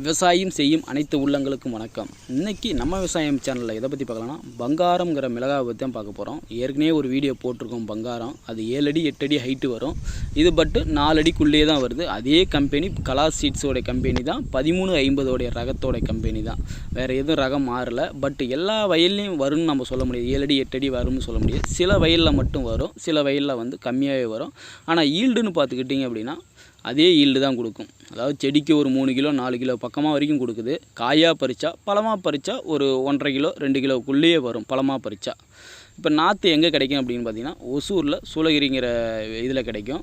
விவசாயம் செய்யும் அனைத்து உள்ளங்களுக்கும் வணக்கம். இன்றைக்கி நம்ம விவசாயம் சேனலில் எதை பற்றி பார்க்கலாம்னா பங்காரங்கிற மிளகாவை பற்றி தான் பார்க்க போகிறோம் ஏற்கனவே ஒரு வீடியோ போட்டிருக்கோம் பங்காரம். அது ஏழு அடி எட்டு அடி ஹைட்டு வரும். இது பட்டு நாலு அடிக்குள்ளேயே தான் வருது. அதே கம்பெனி கலா சீட்ஸோடைய கம்பெனி தான் பதிமூணு ஐம்பதோடைய ரகத்தோடைய கம்பெனி தான். வேறு எதுவும் ரகம் மாறல. பட் எல்லா வயல்லையும் வரும்னு நம்ம சொல்ல முடியாது. ஏழு அடி எட்டு அடி வரும்னு சொல்ல முடியாது. சில வயலில் மட்டும் வரும். சில வயலில் வந்து கம்மியாகவே வரும். ஆனால் ஈல்டுன்னு பார்த்துக்கிட்டிங்க அப்படின்னா அதே ஈல்டு தான் கொடுக்கும். அதாவது செடிக்கு ஒரு மூணு கிலோ நாலு கிலோ பக்கமாக வரைக்கும் கொடுக்குது. காயாக பறித்தா பழமாக பறித்தா ஒரு ஒன்றரை கிலோ ரெண்டு கிலோக்குள்ளேயே வரும் பழமாக பறித்தா இப்போ நாற்று எங்கே கிடைக்கும் அப்படின்னு பார்த்தீங்கன்னா ஒசூரில் சூளகிரிங்கிற இதில் கிடைக்கும்.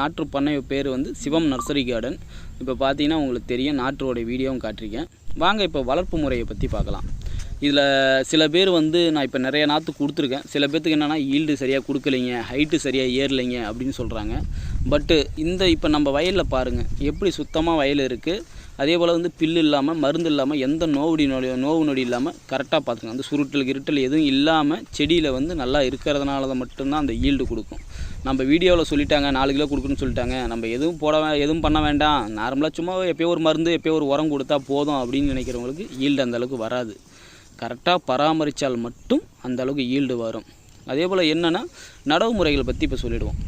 நாற்று பண்ணை பேர் வந்து சிவம் நர்சரி கார்டன் இப்போ பார்த்தீங்கன்னா உங்களுக்கு தெரியும் நாற்றோடைய வீடியோவும் காட்டியிருக்கேன் வாங்க இப்போ வளர்ப்பு முறையை பற்றி பார்க்கலாம். இதில் சில பேர் வந்து நான் இப்போ நிறைய நாற்று கொடுத்துருக்கேன். சில பேர்த்துக்கு என்னென்னா ஈல்டு சரியாக கொடுக்கலைங்க ஹைட்டு சரியாக ஏறலைங்க அப்படின்னு சொல்கிறாங்க பட்டு இந்த இப்போ நம்ம வயலில் பாருங்கள் எப்படி சுத்தமாக வயல் இருக்குது அதே போல் வந்து பில்லு இல்லாமல் மருந்து இல்லாமல் எந்த நோவுடி நொடி நோவு நொடி இல்லாமல் கரெக்டாக பார்த்துங்க அந்த சுருட்டல் கிருட்டல் எதுவும் இல்லாமல் செடியில் வந்து நல்லா இருக்கிறதுனால தான் மட்டும்தான் அந்த ஈல்டு கொடுக்கும். நம்ம வீடியோவில் சொல்லிட்டாங்க நாலு கிலோ கொடுக்குன்னு சொல்லிட்டாங்க. நம்ம எதுவும் போட எதுவும் பண்ண வேண்டாம். நார்மலாக சும்மா எப்போயோ ஒரு மருந்து எப்பயோ ஒரு உரம் கொடுத்தா போதும் அப்படின்னு நினைக்கிறவங்களுக்கு ஈல்டு அந்தளவுக்கு வராது. கரெக்டாக பராமரித்தால் மட்டும் அந்தளவுக்கு ஈல்டு வரும். அதே போல் என்னென்னா நடவு முறைகளை பற்றி இப்போ சொல்லிவிடுவோம்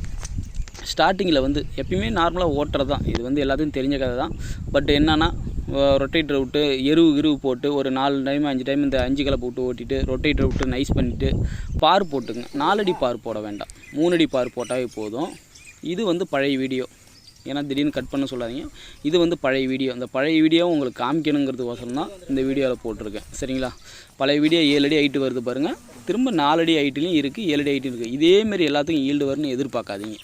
ஸ்டார்டிங்கில் வந்து எப்பயுமே நார்மலாக ஓட்டுறது தான். இது வந்து எல்லாத்துக்கும் தெரிஞ்ச கதை தான். பட் என்னென்னா ரொட்டேட்டர் விட்டு எருவு கிருவு போட்டு ஒரு நாலு டைம் அஞ்சு டைம் இந்த அஞ்சு கலப்பை விட்டு ஓட்டிட்டு ரொட்டேட்டர் விட்டு நைஸ் பண்ணிவிட்டு பார் போட்டுங்க. நாலடி பார் போட வேண்டாம். மூணடி பார் போட்டாவே போதும். இது வந்து பழைய வீடியோ. ஏன்னா திடீர்னு கட் பண்ண சொல்லாதீங்க. இது வந்து பழைய வீடியோ. அந்த பழைய வீடியோ உங்களுக்கு காமிக்கணுங்கிறதுக்கோசரம் தான் இந்த வீடியோவில் போட்டிருக்கேன். சரிங்களா? பழைய வீடியோ ஏழு அடி ஹைட்டு வருது பாருங்கள் திரும்ப நாலடி ஹைட்டுலையும் இருக்குது ஏழு அடி இருக்குது இதேமாரி எல்லாத்துக்கும் ஈல்டு வரும்னு எதிர்பார்க்காதீங்க.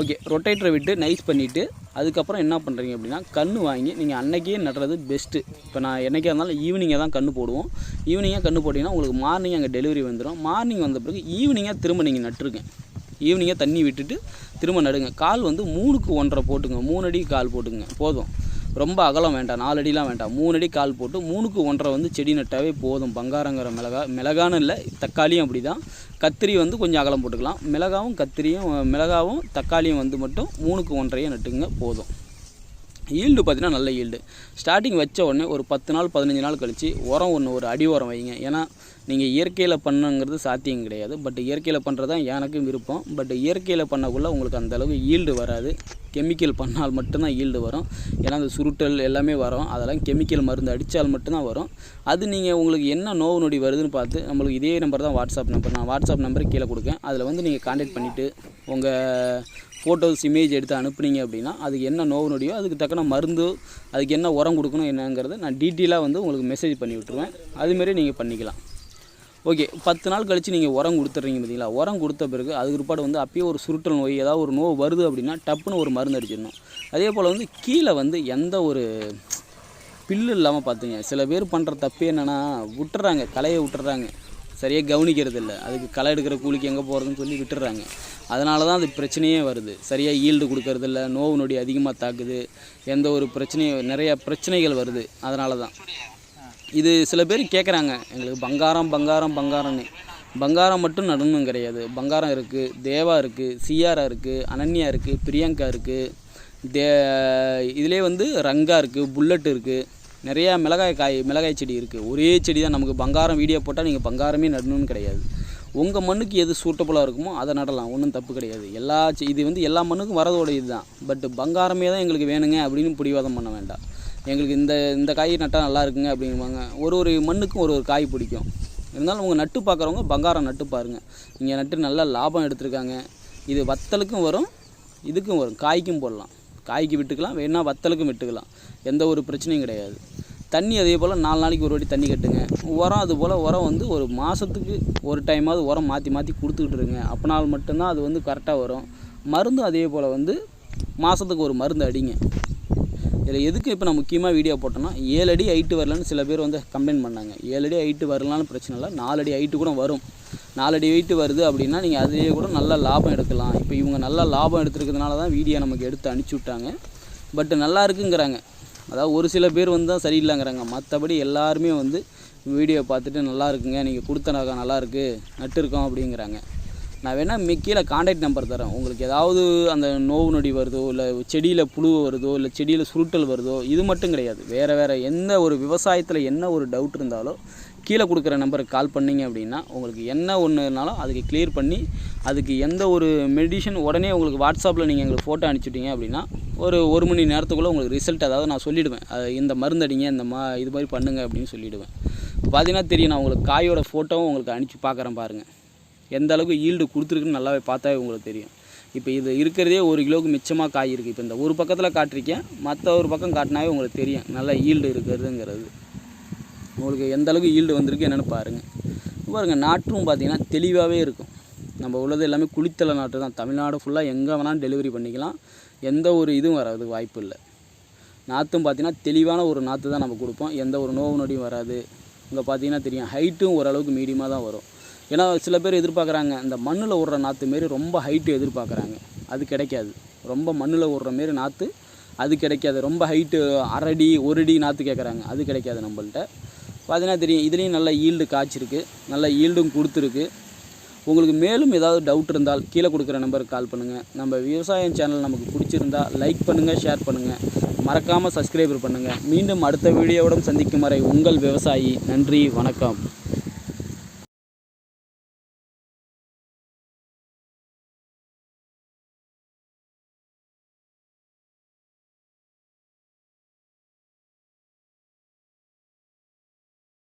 ஓகே ரொட்டேட்டரை விட்டு நைஸ் பண்ணிவிட்டு அதுக்கப்புறம் என்ன பண்ணுறீங்க அப்படின்னா கன்று வாங்கி நீங்கள் அன்றைக்கே நடுறது பெஸ்ட்டு இப்போ நான் என்னைக்கா இருந்தாலும் ஈவினிங்காக தான் கன்று போடுவோம். ஈவினிங்காக கன்று போட்டிங்கன்னா உங்களுக்கு மார்னிங் அங்கே டெலிவரி வந்துடும் மார்னிங் வந்த பிறகு ஈவினிங்காக திரும்ப நீங்கள் நட்டுருங்க. ஈவினிங்காக தண்ணி விட்டுட்டு திரும்ப நடுங்க. கால் வந்து மூணுக்கு ஒன்றரை போட்டுங்க. மூணு அடி கால் போட்டுங்க. போதும். ரொம்ப அகலம் வேண்டாம் நாலு அடிலாம் வேண்டாம். மூணு அடி கால் போட்டு மூணுக்கு ஒன்றரை வந்து செடி நட்டாவே போதும். பங்காரங்கிற மிளகா மிளகான்னு இல்லை தக்காளியும் அப்படி தான் கத்திரி வந்து கொஞ்சம் அகலம் போட்டுக்கலாம். மிளகாவும் கத்திரியும் மிளகாவும் தக்காளியும் வந்து மட்டும் மூணுக்கு ஒன்றையும் நட்டுங்க போதும். ஈல்டு பார்த்தீங்கன்னா நல்ல ஈல்டு. ஸ்டார்டிங் வச்ச உடனே ஒரு பத்து நாள் பதினஞ்சு நாள் கழித்து உரம் ஒன்று ஒரு அடி உரம் வைங்க. ஏன்னா நீங்கள் இயற்கையில் பண்ணுங்கிறது சாத்தியம் கிடையாது. பட் இயற்கையில் பண்ணுறது தான் எனக்கும் விருப்பம். பட் இயற்கையில் பண்ணக்குள்ளே உங்களுக்கு அந்தளவுக்கு ஈல்டு வராது. கெமிக்கல் பண்ணால் மட்டும்தான் ஈல்டு வரும். ஏன்னா அந்த சுருட்டல் எல்லாமே வரும். அதெல்லாம் கெமிக்கல் மருந்து அடித்தால் மட்டும்தான் வரும். அது நீங்கள் உங்களுக்கு என்ன நோவு நொடி வருதுன்னு பார்த்து நம்மளுக்கு இதே நம்பர் தான் வாட்ஸ்அப் நம்பர் நான் வாட்ஸ்அப் நம்பர் கீழே கொடுக்கேன். அதில் வந்து நீங்கள் காண்டாக்ட் பண்ணிவிட்டு உங்கள் ஃபோட்டோஸ் இமேஜ் எடுத்து அனுப்புனீங்க அப்படின்னா அதுக்கு என்ன நோவு நொடியோ அதுக்கு தக்கன மருந்து அதுக்கு என்ன உரம் கொடுக்கணும் என்னங்கிறத நான் டீட்டெயிலாக வந்து உங்களுக்கு மெசேஜ் பண்ணி விட்டுருவேன். அதுமாரி நீங்கள் பண்ணிக்கலாம். ஓகே பத்து நாள் கழித்து நீங்கள் உரம் கொடுத்துட்றீங்க பார்த்தீங்களா உரம் கொடுத்த பிறகு அதுக்கு பிற்பாடு வந்து அப்பயே ஒரு சுருட்டல் நோய் ஏதாவது ஒரு நோய் வருது அப்படின்னா டப்புன்னு ஒரு மருந்து அடிச்சிடணும். அதே போல் வந்து கீழே வந்து எந்த ஒரு பில்லு இல்லாமல் பார்த்துங்க சில பேர் பண்ணுற தப்பு என்னென்னா விட்டுறாங்க கலையை விட்டுறாங்க. சரியாக கவனிக்கிறது இல்லை அதுக்கு களை எடுக்கிற கூலிக்கு எங்கே போகிறதுன்னு சொல்லி விட்டுறாங்க அதனால தான் அது பிரச்சனையே வருது. சரியாக ஈல்டு கொடுக்கறது இல்லை நோவு நொடி அதிகமாக தாக்குது எந்த ஒரு பிரச்சனையும் நிறைய பிரச்சனைகள் வருது. அதனால தான் இது சில பேர் கேட்குறாங்க எங்களுக்கு பங்காரம் பங்காரம் பங்காரம்னு. பங்காரம் மட்டும் நடனும் கிடையாது. பங்காரம் இருக்குது தேவா இருக்குது சியாரா இருக்குது அனன்யா இருக்குது பிரியங்கா இருக்குது தே இதிலே வந்து ரங்கா இருக்குது புல்லட் இருக்குது நிறையா மிளகாய் காய் மிளகாய் செடி இருக்குது ஒரே செடி தான் நமக்கு பங்காரம் வீடியோ போட்டால் நீங்கள் பங்காரமே நடணும்னு கிடையாது. உங்கள் மண்ணுக்கு எது சூட்டபுளாக இருக்குமோ அதை நடலாம். ஒன்றும் தப்பு கிடையாது. எல்லா செ- இது வந்து எல்லா மண்ணுக்கும் வரதோட இதுதான். பட் பங்காரமே தான் எங்களுக்கு வேணுங்க அப்படின்னு பிடிவாதம் பண்ண வேண்டாம். எங்களுக்கு இந்த இந்த காய் நட்டால் நல்லா இருக்குங்க அப்படிங்குவாங்க ஒரு ஒரு மண்ணுக்கும் ஒரு ஒரு காய் பிடிக்கும். இருந்தாலும் உங்கள் நட்டு பார்க்குறவங்க பங்காரம் நட்டு பாருங்கள் இங்கே நட்டு நல்லா லாபம் எடுத்திருக்காங்க. இது வத்தலுக்கும் வரும் இதுக்கும் வரும். காய்க்கும் போடலாம். காய்க்கு விட்டுக்கலாம். வேணால் வத்தலுக்கும் விட்டுக்கலாம். எந்த ஒரு பிரச்சனையும் கிடையாது. தண்ணி அதே போல் நாலு நாளைக்கு ஒரு வாட்டி தண்ணி கட்டுங்க. உரம் அது போல் உரம் வந்து ஒரு மாதத்துக்கு ஒரு டைமாவது உரம் மாற்றி மாற்றி கொடுத்துக்கிட்டு இருங்க. அப்பனால் மட்டும்தான் அது வந்து கரெக்டாக வரும். மருந்தும் அதே போல் வந்து மாதத்துக்கு ஒரு மருந்து அடிங்க. இதில் எதுக்கு இப்போ நான் முக்கியமாக வீடியோ போட்டோன்னா ஏழு அடி ஹைட்டு வரலன்னு சில பேர் வந்து கம்ப்ளைண்ட் பண்ணாங்க. ஏழு அடி ஹைட்டு வரலான்னு பிரச்சனை இல்லை. நாலு அடி ஹைட்டு கூட வரும். நாலு அடி ஹைட்டு வருது அப்படின்னா நீங்கள் அதிலேயே கூட நல்ல லாபம் எடுக்கலாம். இப்போ இவங்க நல்லா லாபம் எடுத்துருக்கிறதுனால தான் வீடியோ நமக்கு எடுத்து அனுப்பிச்சி விட்டாங்க. பட் நல்லா இருக்குங்கிறாங்க. அதாவது ஒரு சில பேர் வந்து தான் சரியில்லைங்கிறாங்க. மற்றபடி எல்லாருமே வந்து வீடியோ பார்த்துட்டு நல்லா இருக்குங்க நீங்கள் கொடுத்த நகை நல்லா நட்டுருக்கோம் அப்படிங்கிறாங்க. நான் வேணால் மிக்கியில் கீழே காண்டாக்ட் நம்பர் தரேன். உங்களுக்கு ஏதாவது அந்த நோவு நொடி வருதோ இல்லை செடியில் புழு வருதோ இல்லை செடியில் சுருட்டல் வருதோ இது மட்டும் கிடையாது. வேறு வேறு எந்த ஒரு விவசாயத்தில் என்ன ஒரு டவுட் இருந்தாலும் கீழே கொடுக்குற நம்பருக்கு கால் பண்ணீங்க அப்படின்னா உங்களுக்கு என்ன ஒன்றுனாலும் அதுக்கு கிளியர் பண்ணி அதுக்கு எந்த ஒரு மெடிஷன் உடனே உங்களுக்கு வாட்ஸ்அப்பில் நீங்கள் எங்களுக்கு ஃபோட்டோ அனுப்பிச்சிட்டிங்க அப்படின்னா ஒரு ஒரு மணி நேரத்துக்குள்ளே உங்களுக்கு ரிசல்ட் அதாவது நான் சொல்லிவிடுவேன் இந்த மருந்து அடிங்க இந்த மா இது மாதிரி பண்ணுங்க அப்படின்னு சொல்லிவிடுவேன் பார்த்தீங்கன்னா தெரியும் நான் உங்களுக்கு காயோட ஃபோட்டோவும் உங்களுக்கு அனுப்பிச்சி பார்க்குறேன் பாருங்கள் எந்த அளவுக்கு ஈல்டு கொடுத்துருக்குன்னு நல்லாவே பார்த்தாவே உங்களுக்கு தெரியும். இப்போ இது இருக்கிறதே ஒரு கிலோவுக்கு மிச்சமாக காய் இருக்குது இப்போ இந்த ஒரு பக்கத்தில் காட்டிருக்கேன் மற்ற ஒரு பக்கம் காட்டினாவே உங்களுக்கு தெரியும். நல்லா ஈல்டு இருக்கிறதுங்கிறது. உங்களுக்கு எந்த அளவுக்கு ஈல்டு வந்திருக்கு என்னென்னு பாருங்கள் பாருங்கள் நாற்றும் பார்த்தீங்கன்னா தெளிவாகவே இருக்கும். நம்ம உள்ளது எல்லாமே குளித்தலை நாட்டு தான். தமிழ்நாடு ஃபுல்லாக எங்கே வேணாலும் டெலிவரி பண்ணிக்கலாம். எந்த ஒரு இதுவும் வராது வாய்ப்பு இல்லை. நாற்றும் பார்த்தீங்கன்னா தெளிவான ஒரு நாற்று தான் நம்ம கொடுப்போம். எந்த ஒரு நோவு நொடியும் வராது. இங்கே பார்த்தீங்கன்னா தெரியும் ஹைட்டும் ஓரளவுக்கு மீடியமாக தான் வரும். ஏன்னா சில பேர் எதிர்பார்க்குறாங்க இந்த மண்ணில் விடுற நாற்று மாரி ரொம்ப ஹைட்டு எதிர்பார்க்குறாங்க. அது கிடைக்காது. ரொம்ப மண்ணில் விடுற மாரி நாற்று அது கிடைக்காது. ரொம்ப ஹைட்டு அரடி ஒரு அடி நாற்று கேட்குறாங்க அது கிடைக்காது நம்மள்ட்ட. பார்த்தீங்கன்னா தெரியும் இதுலேயும் நல்ல ஈல்டு காய்ச்சிருக்கு. நல்ல ஈல்டும் கொடுத்துருக்கு. உங்களுக்கு மேலும் ஏதாவது டவுட் இருந்தால் கீழே கொடுக்குற நம்பருக்கு கால் பண்ணுங்கள் நம்ம விவசாயம் சேனல் நமக்கு பிடிச்சிருந்தா லைக் பண்ணுங்கள் ஷேர் பண்ணுங்கள் மறக்காமல் சப்ஸ்கிரைபர் பண்ணுங்கள் மீண்டும் அடுத்த வீடியோவுடன் சந்திக்கும் வரை உங்கள் விவசாயி. நன்றி வணக்கம்.